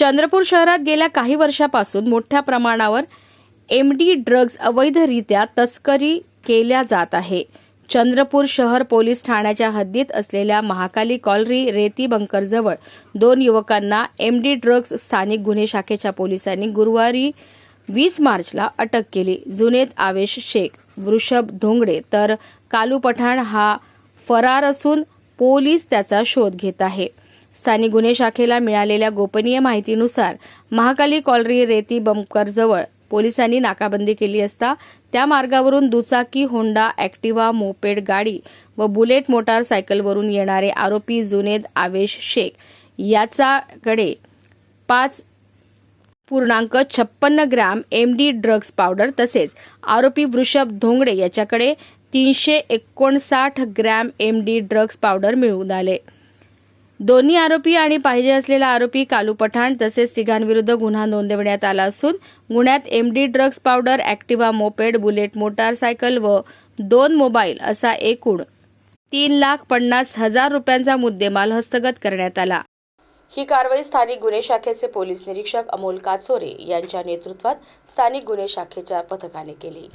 चंद्रपूर शहरात गेल्या काही वर्षापासून मोठ्या प्रमाणावर एम डी ड्रग्ज अवैधरित्या तस्करी केल्या जात आहे. चंद्रपूर शहर पोलीस ठाण्याच्या हद्दीत असलेल्या महाकाली कॉलरी रेती बंकरजवळ दोन युवकांना एम डी ड्रग्ज स्थानिक गुन्हे शाखेच्या पोलिसांनी गुरुवारी वीस मार्चला अटक केली. जुनेद आवेश शेख वृषभ धोंगडे तर कालू पठाण हा फरार असून पोलीस त्याचा शोध घेत आहे. स्थानिक गुन्हे शाखेला मिळालेल्या गोपनीय माहितीनुसार महाकाली कॉलरी रेती बंकरजवळ पोलिसांनी नाकाबंदी केली असता त्या मार्गावरून दुचाकी होंडा ॲक्टिवा मोपेड गाडी व बुलेट मोटारसायकलवरून येणारे आरोपी जुनेद आवेश शेख याच्याकडे पाच पूर्णांक छप्पन्न gram M D drugs powder तसेच आरोपी वृषभ धोंगडे याच्याकडे तीनशे एकोणसाठ gram M D drugs powder मिळून आले. दोन्ही आरोपी आणि पाहिजे असलेला आरोपी कालू पठाण तसेच तिघांविरुद्ध गुन्हा नोंदवण्यात आला असून गुन्ह्यात M D drugs powder Activa moped Bullet motorcycle व दोन मोबाईल असा एकूण तीन लाख पन्नास हजार रुपयांचा मुद्देमाल हस्तगत करण्यात आला. ही कारवाई स्थानिक गुन्हे शाखेचे पोलीस निरीक्षक अमोल काचोरे यांच्या नेतृत्वात स्थानिक गुन्हे शाखेच्या पथकाने केली.